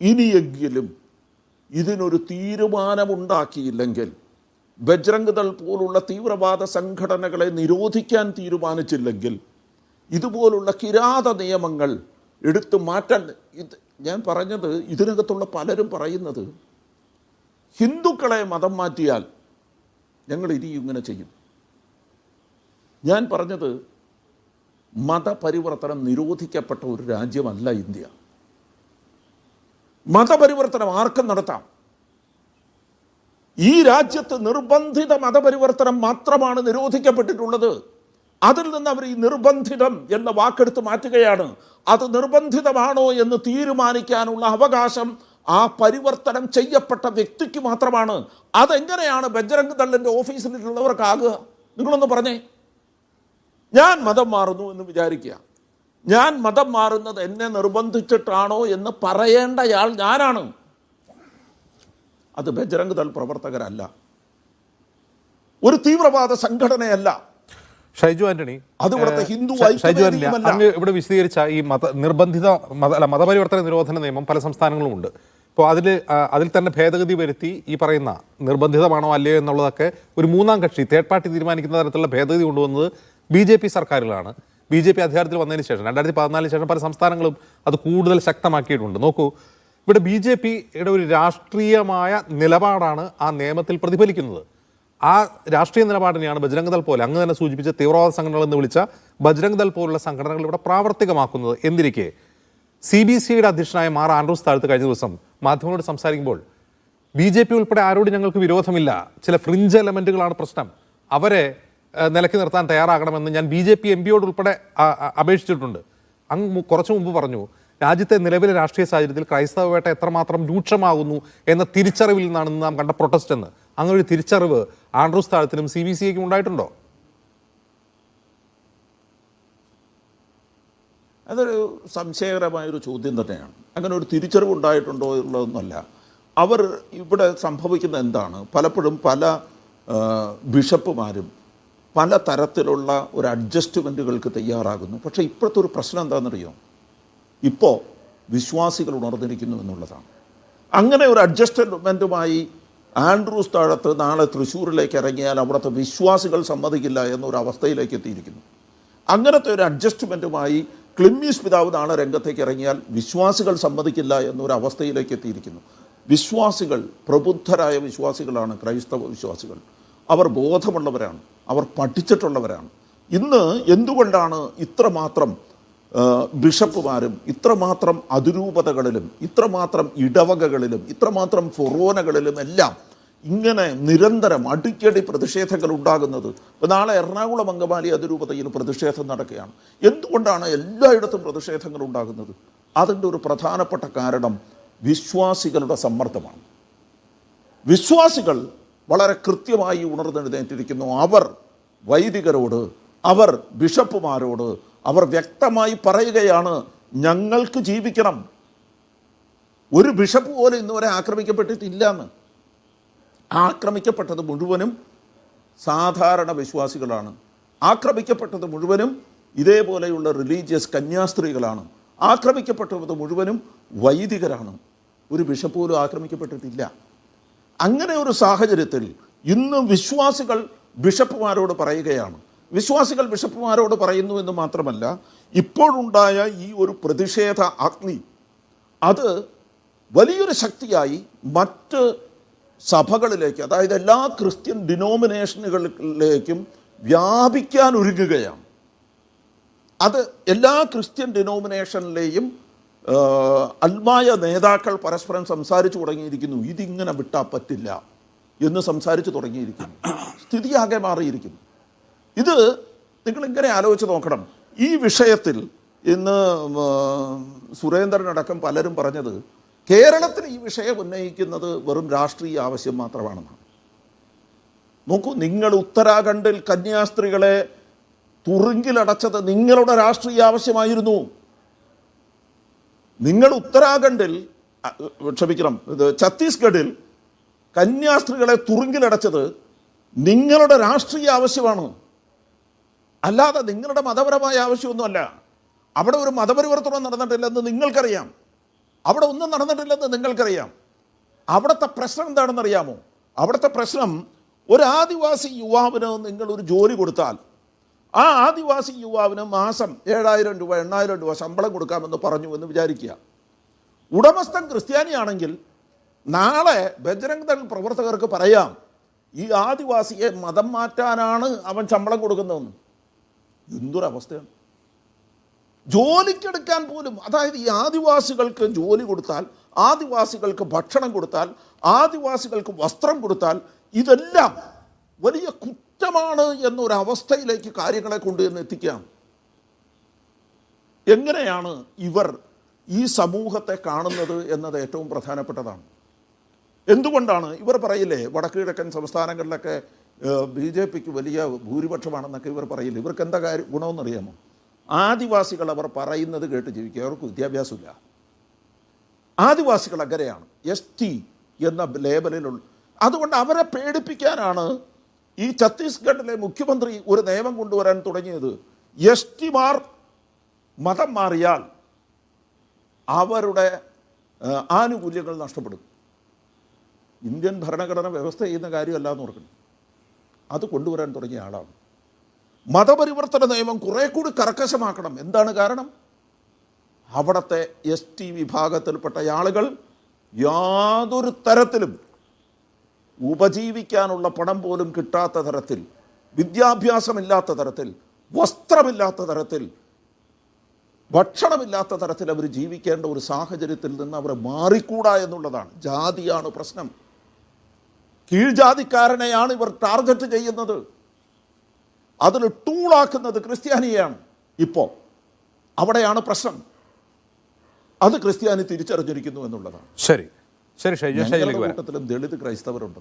ഇനിയെങ്കിലും ഇതിനൊരു തീരുമാനമുണ്ടാക്കിയില്ലെങ്കിൽ ബജ്രംഗ് ദൾ പോലുള്ള തീവ്രവാദ സംഘടനകളെ നിരോധിക്കാൻ തീരുമാനിച്ചില്ലെങ്കിൽ ഇതുപോലുള്ള കിരാത നിയമങ്ങൾ എടുത്തു മാറ്റാൻ ഇത് ഞാൻ പറഞ്ഞത് ഇതിനകത്തുള്ള പലരും പറയുന്നത്. ഹിന്ദുക്കളെ മതം മാറ്റിയാൽ ഞങ്ങൾ ഇനി ഇങ്ങനെ ചെയ്യും. ഞാൻ പറഞ്ഞത് മതപരിവർത്തനം നിരോധിക്കപ്പെട്ട ഒരു രാജ്യമല്ല ഇന്ത്യ. മതപരിവർത്തനം ആർക്കും നടത്താം. ഈ രാജ്യത്ത് നിർബന്ധിത മതപരിവർത്തനം മാത്രമാണ് നിരോധിക്കപ്പെട്ടിട്ടുള്ളത്. അതിൽ നിന്ന് അവർ ഈ നിർബന്ധിതം എന്ന വാക്കെടുത്ത് മാറ്റുകയാണ്. അത് നിർബന്ധിതമാണോ എന്ന് തീരുമാനിക്കാനുള്ള അവകാശം ആ പരിവർത്തനം ചെയ്യപ്പെട്ട വ്യക്തിക്ക് മാത്രമാണ്. അതെങ്ങനെയാണ് ബജ്രംഗ് ദളിന്റെ ഓഫീസിലുള്ളവർക്കാകുക നിങ്ങളൊന്ന് പറഞ്ഞേ. ഞാൻ മതം മാറുന്നു എന്ന് വിചാരിക്കുക. ഞാൻ മതം മാറുന്നത് എന്നെ നിർബന്ധിച്ചിട്ടാണോ എന്ന് പറയേണ്ടയാൾ ഞാനാണ്. അത് ബജരംഗ് ദൾ പ്രവർത്തകരല്ല. ഒരു തീവ്രവാദ സംഘടനയല്ല. ഷൈജു ആന്റണി അത് ഇവിടുത്തെ ഹിന്ദു ഷൈജു ആന്റണി അങ്ങ് ഇവിടെ വിശദീകരിച്ച ഈ മത നിർബന്ധിത മത അല്ല മതപരിവർത്തന നിരോധന നിയമം പല സംസ്ഥാനങ്ങളും ഉണ്ട്. ഇപ്പോൾ അതിൽ അതിൽ തന്നെ ഭേദഗതി വരുത്തി ഈ പറയുന്ന നിർബന്ധിതമാണോ അല്ലയോ എന്നുള്ളതൊക്കെ ഒരു മൂന്നാം കക്ഷി തേർഡ് പാർട്ടി തീരുമാനിക്കുന്ന തരത്തിലുള്ള ഭേദഗതി കൊണ്ടുവന്നത് ബി ജെ പി സർക്കാരുകളാണ് ബി ജെ പി അധികാരത്തിൽ വന്നതിന് ശേഷം രണ്ടായിരത്തി പതിനാലിന് ശേഷം പല സംസ്ഥാനങ്ങളും അത് കൂടുതൽ ശക്തമാക്കിയിട്ടുണ്ട്. നോക്കൂ ഇവിടെ ബി ജെ പിയുടെ ഒരു രാഷ്ട്രീയമായ നിലപാടാണ് ആ നിയമത്തിൽ പ്രതിഫലിക്കുന്നത്. ആ രാഷ്ട്രീയ നിലപാടിനെയാണ് ബജ്രംഗ് ദൾ പോലെ അങ്ങ് തന്നെ സൂചിപ്പിച്ച തീവ്രവാദ സംഘടനകൾ എന്ന് വിളിച്ച ബജ്രംഗ് ദൾ പോലുള്ള സംഘടനകൾ ഇവിടെ പ്രാവർത്തികമാക്കുന്നത് എന്നിരിക്കെ സി ബി സിയുടെ അധ്യക്ഷനായ മാർ ആൻഡ്രൂസ് താഴത്ത് കഴിഞ്ഞ ദിവസം മാധ്യമങ്ങളോട് സംസാരിക്കുമ്പോൾ ബി ജെ പി ഉൾപ്പെടെ ആരോടും ഞങ്ങൾക്ക് വിരോധമില്ല ചില ഫ്രിഞ്ച് എലമെന്റുകളാണ് പ്രശ്നം. അവരെ നിലയ്ക്ക് നിർത്താൻ തയ്യാറാകണമെന്ന് ഞാൻ ബി ജെ പി എം പിയോട് ഉൾപ്പെടെ അപേക്ഷിച്ചിട്ടുണ്ട്. അങ്ങ് കുറച്ചു മുമ്പ് പറഞ്ഞു രാജ്യത്തെ നിലവിലെ രാഷ്ട്രീയ സാഹചര്യത്തിൽ ക്രൈസ്തവ വേട്ട എത്രമാത്രം രൂക്ഷമാകുന്നു എന്ന തിരിച്ചറിവിൽ നിന്നാണ് നാം കണ്ട പ്രൊട്ടസ്റ്റ് എന്ന്. അങ്ങനെ ഒരു തിരിച്ചറിവ് ആൻഡ്രൂസ് താഴത്തിനും സി ബി സിക്കും ഉണ്ടായിട്ടുണ്ടോ? അതൊരു സംശയകരമായൊരു ചോദ്യം തന്നെയാണ്. അങ്ങനെ ഒരു തിരിച്ചറിവ് ഉണ്ടായിട്ടുണ്ടോ എന്നുള്ളതൊന്നുമല്ല. അവർ ഇവിടെ സംഭവിക്കുന്ന എന്താണ്? പലപ്പോഴും പല ബിഷപ്പുമാരും പല തരത്തിലുള്ള ഒരു അഡ്ജസ്റ്റ്മെന്റുകൾക്ക് തയ്യാറാകുന്നു. പക്ഷേ ഇപ്പോഴത്തെ ഒരു പ്രശ്നം എന്താണെന്നറിയോ? ഇപ്പോൾ വിശ്വാസികൾ ഉണർന്നിരിക്കുന്നു എന്നുള്ളതാണ്. അങ്ങനെ ഒരു അഡ്ജസ്റ്റ്മെന്റുമായി ആൻഡ്രൂസ് താഴത്ത് നാളെ തൃശ്ശൂരിലേക്ക് ഇറങ്ങിയാൽ അവിടുത്തെ വിശ്വാസികൾ സമ്മതിക്കില്ല എന്നൊരു അവസ്ഥയിലേക്ക് എത്തിയിരിക്കുന്നു. അങ്ങനത്തെ ഒരു അഡ്ജസ്റ്റ്മെന്റുമായി ക്ലിമ്മീസ് പിതാവ് നാളെ രംഗത്തേക്ക് ഇറങ്ങിയാൽ വിശ്വാസികൾ സമ്മതിക്കില്ല എന്നൊരു അവസ്ഥയിലേക്ക് എത്തിയിരിക്കുന്നു. വിശ്വാസികൾ പ്രബുദ്ധരായ വിശ്വാസികളാണ് ക്രൈസ്തവ വിശ്വാസികൾ. അവർ ബോധമുള്ളവരാണ്. അവർ പഠിച്ചിട്ടുള്ളവരാണ്. ഇന്ന് എന്തുകൊണ്ടാണ് ഇത്രമാത്രം ബിഷപ്പുമാരും ഇത്രമാത്രം അതിരൂപതകളിലും ഇത്രമാത്രം ഇടവകകളിലും ഇത്രമാത്രം ഫൊറോനകളിലും എല്ലാം ഇങ്ങനെ നിരന്തരം അടിക്കടി പ്രതിഷേധങ്ങൾ ഉണ്ടാകുന്നത്? ഇപ്പോൾ നാളെ എറണാകുളം അങ്കമാലി അതിരൂപതയിൽ പ്രതിഷേധം നടക്കുകയാണ്. എന്തുകൊണ്ടാണ് എല്ലായിടത്തും പ്രതിഷേധങ്ങൾ ഉണ്ടാകുന്നത്? അതിന്റെ ഒരു പ്രധാനപ്പെട്ട കാരണം വിശ്വാസികളുടെ സമ്മർദ്ദമാണ്. വിശ്വാസികൾ വളരെ കൃത്യമായി ഉണർന്നെഴുന്നേറ്റിരിക്കുന്നു അവർ വൈദികരോട് അവർ ബിഷപ്പുമാരോട് അവർ വ്യക്തമായി പറയുകയാണ് ഞങ്ങൾക്ക് ജീവിക്കണം. ഒരു ബിഷപ്പ് പോലും ഇന്നുവരെ ആക്രമിക്കപ്പെട്ടിട്ടില്ല എന്ന് ആക്രമിക്കപ്പെട്ടത് മുഴുവനും സാധാരണ വിശ്വാസികളാണ്. ആക്രമിക്കപ്പെട്ടത് മുഴുവനും ഇതേപോലെയുള്ള റിലീജിയസ് കന്യാസ്ത്രീകളാണ്. ആക്രമിക്കപ്പെട്ടത് മുഴുവനും വൈദികരാണ്. ഒരു ബിഷപ്പ് പോലും ആക്രമിക്കപ്പെട്ടിട്ടില്ല. അങ്ങനെ ഒരു സാഹചര്യത്തിൽ ഇന്ന് വിശ്വാസികൾ ബിഷപ്പുമാരോട് പറയുകയാണ്. വിശ്വാസികൾ ബിഷപ്പുമാരോട് പറയുന്നു എന്ന് മാത്രമല്ല ഇപ്പോഴുണ്ടായ ഈ ഒരു പ്രതിഷേധ അഗ്നി അത് വലിയൊരു ശക്തിയായി മറ്റ് സഭകളിലേക്ക് അതായത് എല്ലാ ക്രിസ്ത്യൻ ഡിനോമിനേഷനുകളിലേക്കും വ്യാപിക്കാൻ ഒരുങ്ങുകയാണ്. അത് എല്ലാ ക്രിസ്ത്യൻ ഡിനോമിനേഷനിലെയും അൽമായ നേതാക്കൾ പരസ്പരം സംസാരിച്ചു തുടങ്ങിയിരിക്കുന്നു. ഇതിങ്ങനെ വിട്ടാൽ പറ്റില്ല എന്ന് സംസാരിച്ചു തുടങ്ങിയിരിക്കുന്നു. സ്ഥിതി ആകെ മാറിയിരിക്കുന്നു. ഇത് നിങ്ങൾ ഇങ്ങനെ ആലോചിച്ച് നോക്കണം. ഈ വിഷയത്തിൽ ഇന്ന് സുരേന്ദ്രനടക്കം പലരും പറഞ്ഞത് കേരളത്തിൽ ഈ വിഷയം ഉന്നയിക്കുന്നത് വെറും രാഷ്ട്രീയ ആവശ്യം മാത്രമാണെന്നാണ്. നോക്കൂ നിങ്ങൾ ഉത്തരാഖണ്ഡിൽ കന്യാസ്ത്രീകളെ തുറുങ്കിലടച്ചത് നിങ്ങളുടെ രാഷ്ട്രീയ ആവശ്യമായിരുന്നു. നിങ്ങൾ ഉത്തരാഖണ്ഡിൽ ക്ഷമിക്കണം ഇത് ഛത്തീസ്ഗഡിൽ കന്യാസ്ത്രീകളെ തുറുങ്കിലടച്ചത് നിങ്ങളുടെ രാഷ്ട്രീയ ആവശ്യമാണ്. അല്ലാതെ നിങ്ങളുടെ മതപരമായ ആവശ്യമൊന്നുമല്ല. അവിടെ ഒരു മതപരിവർത്തനം നടന്നിട്ടില്ലെന്ന് നിങ്ങൾക്കറിയാം. അവിടെ ഒന്നും നടന്നിട്ടില്ലെന്ന് നിങ്ങൾക്കറിയാം. അവിടുത്തെ പ്രശ്നം എന്താണെന്ന് അറിയാമോ അവിടുത്തെ പ്രശ്നം ഒരു ആദിവാസി യുവാവിന് നിങ്ങൾ ഒരു ജോലി കൊടുത്താൽ ആ ആദിവാസി യുവാവിന് മാസം ഏഴായിരം രൂപ എണ്ണായിരം രൂപ ശമ്പളം കൊടുക്കാമെന്ന് പറഞ്ഞു എന്ന് വിചാരിക്കുക. ഉടമസ്ഥൻ ക്രിസ്ത്യാനിയാണെങ്കിൽ നാളെ ബജരംഗ് ദൾ പ്രവർത്തകർക്ക് പറയാം ഈ ആദിവാസിയെ മതം മാറ്റാനാണ് അവൻ ശമ്പളം കൊടുക്കുന്നതെന്ന്. എന്തൊരവസ്ഥയാണ്? ജോലിക്കെടുക്കാൻ പോലും അതായത് ഈ ആദിവാസികൾക്ക് ജോലി കൊടുത്താൽ ആദിവാസികൾക്ക് ഭക്ഷണം കൊടുത്താൽ ആദിവാസികൾക്ക് വസ്ത്രം കൊടുത്താൽ ഇതെല്ലാം വലിയ കുറ്റമാണ് എന്നൊരവസ്ഥയിലേക്ക് കാര്യങ്ങളെ കൊണ്ടുവന്ന് എത്തിക്കാം എങ്ങനെയാണ് ഇവർ ഈ സമൂഹത്തെ കാണുന്നത് എന്നത് ഏറ്റവും പ്രധാനപ്പെട്ടതാണ്. എന്തുകൊണ്ടാണ്? ഇവർ പറയില്ലേ വടക്ക് കിഴക്കൻ സംസ്ഥാനങ്ങളിലൊക്കെ ബി ജെ പിക്ക് വലിയ ഭൂരിപക്ഷമാണെന്നൊക്കെ ഇവർ പറയില്ലേ? ഇവർക്ക് എന്താ കാര്യം ഗുണമെന്നറിയാമോ? ആദിവാസികൾ അവർ പറയുന്നത് കേട്ട് ജീവിക്കുക. അവർക്ക് വിദ്യാഭ്യാസമില്ല. ആദിവാസികൾ അങ്ങനെയാണ്. എസ് ടി എന്ന ലേബലിലുള്ള അതുകൊണ്ട് അവരെ പേടിപ്പിക്കാനാണ് ഈ ഛത്തീസ്ഗഡിലെ മുഖ്യമന്ത്രി ഒരു നിയമം കൊണ്ടുവരാൻ തുടങ്ങിയത് എസ് ടിമാർ മതം മാറിയാൽ അവരുടെ ആനുകൂല്യങ്ങൾ നഷ്ടപ്പെടും. ഇന്ത്യൻ ഭരണഘടന വ്യവസ്ഥ ചെയ്യുന്ന കാര്യമല്ല എന്ന് ഓർക്കണം. അത് കൊണ്ടുവരാൻ തുടങ്ങിയ ആളാണ്. മതപരിവർത്തന നിയമം കുറെ കൂടി കർക്കശമാക്കണം. എന്താണ് കാരണം? അവിടുത്തെ എസ് ടി വിഭാഗത്തിൽപ്പെട്ട ആളുകൾ യാതൊരു തരത്തിലും ഉപജീവിക്കാനുള്ള പണം പോലും കിട്ടാത്ത തരത്തിൽ വിദ്യാഭ്യാസമില്ലാത്ത തരത്തിൽ വസ്ത്രമില്ലാത്ത തരത്തിൽ ഭക്ഷണമില്ലാത്ത തരത്തിൽ അവർ ജീവിക്കേണ്ട ഒരു സാഹചര്യത്തിൽ നിന്ന് അവർ മാറിക്കൂടാ എന്നുള്ളതാണ് ജാതിയാണ് പ്രശ്നം. കീഴ്ജാതിക്കാരനെയാണ് ഇവർ ടാർഗറ്റ് ചെയ്യുന്നത്. അതിൽ ടൂളാക്കുന്നത് ക്രിസ്ത്യാനിയാണ് ഇപ്പോൾ. അവിടെയാണ് പ്രശ്നം. അത് ക്രിസ്ത്യാനി തിരിച്ചറിഞ്ഞിരിക്കുന്നു എന്നുള്ളതാണ്. ശരി. ശരി ഷൈജ ഷൈജിലേക്ക് കൂട്ടത്തിലും ദളിത് ക്രൈസ്തവരുണ്ട്.